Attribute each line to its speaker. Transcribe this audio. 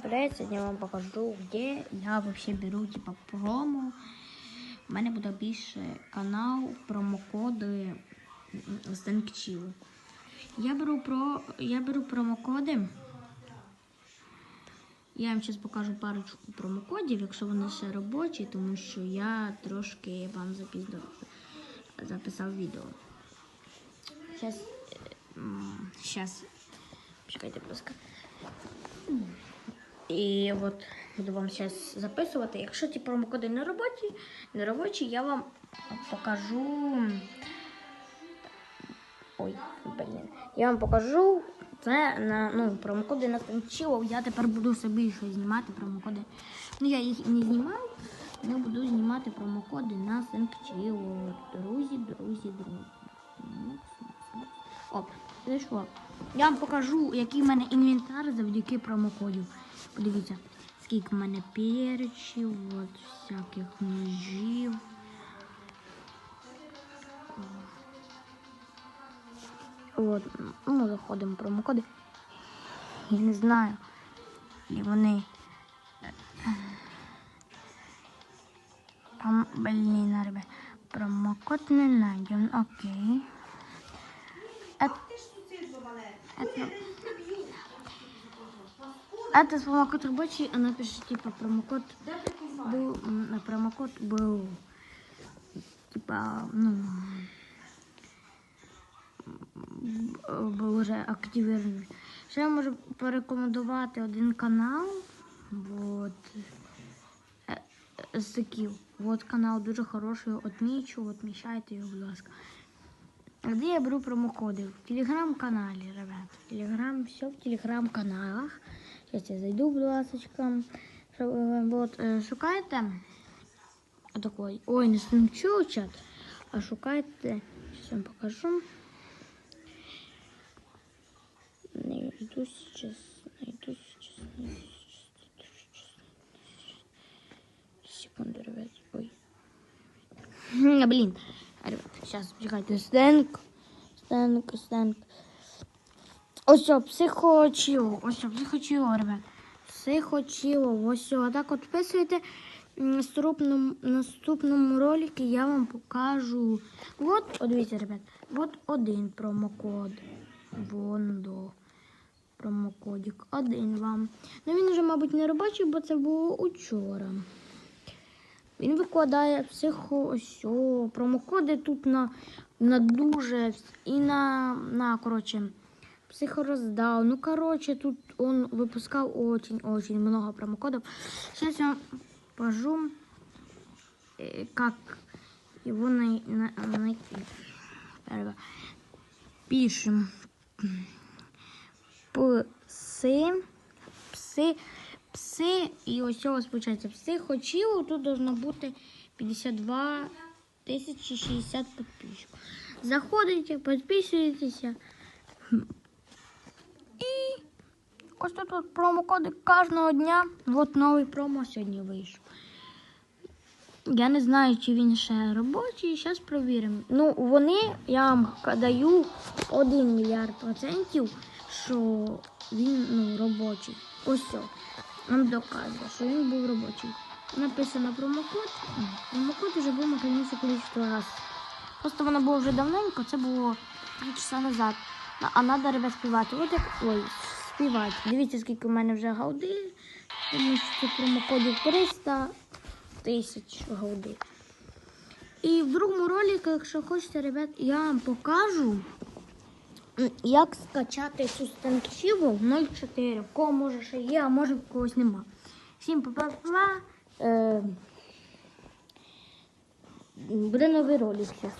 Speaker 1: Привет, сегодня я вам покажу, где я вообще беру типа промо. У мене буде більше канал, промокоди з Денкчілу. Я беру про я беру промокоди. Я вам зараз покажу парочку промокодів, якщо вони ще робочі, тому що я трошки вам запізно записав відео. Зараз, зараз, чекайте, будь ласка. І от буду вам зараз записувати. Якщо ті промокоди не робочі, не робочі, я вам покажу. Ой, блін. Я вам покажу це на ну, промокоди на Станчилов. Я тепер буду собі щось знімати промокоди. Ну, я їх не знімаю, але буду знімати промокоди на Станчилов. Друзі, друзі, друзі. Оп, зайшло. Я вам покажу, який в мене інвентар завдяки промокодів. Подивіться, скільки в мене перчів, от всяких ножів. От, ну, заходимо в промокоди. Я не знаю, і вони. Пром... Блін, ребят. Промокод не найден. Окей. Это... Это... Это с промокод рабочий, а напишите типа промокод был, м, промокод был типа, ну, м, був вже активований. Ще я можу порекомендувати один канал. Вот. Е, е, З таких. Вот канал дуже хороший, отмічу, отмічайте його, будь ласка. Где я беру промокоды? В телеграм-канале, ребят. Телеграм, все в телеграм-каналах. Сейчас я зайду, будь ласочка. Ш- е, Вот, е, шукайте. Такой. Ой, не смічу чат. А шукайте. Сейчас вам покажу. Найду сейчас. Найду сейчас. Найду сейчас. Секунду, ребят. Ой. Блин. Ребят, сейчас, чекайте. Стенк. Стенк, стенк. Ось психочіло. Ось психочіло, ребят. Психочіло. Ось о. Так от підписуйте. М, Наступному, наступному ролику я вам покажу. Вот, о, дивіться, ребят. Вот один промокод. Вон до. Промокодик. Один вам. Ну він вже, мабуть, не робочий, бо це було учора. Він викладає психо ось промокоди тут на, на дуже і на, на коротше, психороздал. Ну, коротше, тут он випускав очень-очень много промокодов. Сейчас я покажу, э, как его най- на- найти. Пишем пси, пси, пси, і ось у вас виходить психочіло, тут должно бути 52 тисячі 60 підписчиків. Заходите, підписуєтеся. Ось тут от промокоди кожного дня. От новий промо сьогодні вийшов. Я не знаю, чи він ще робочий, зараз провіримо. Ну, вони, я вам даю 1 мільярд процентів, що він ну, робочий. Ось все. Нам доказує, що він був робочий. Написано промокод. Промокод вже був наконець кількість разів. Просто воно було вже давненько, це було 3 часа назад. А- треба співати. От як ой, співати. Дивіться, скільки в мене вже галди. Тому що це промокодів 300 тисяч голди. І в другому ролику, якщо хочете, ребят, я вам покажу, як скачати цю станківу 0.4. В кого може ще є, а може в когось нема. Всім па-па-па. Е, буде новий ролик зараз.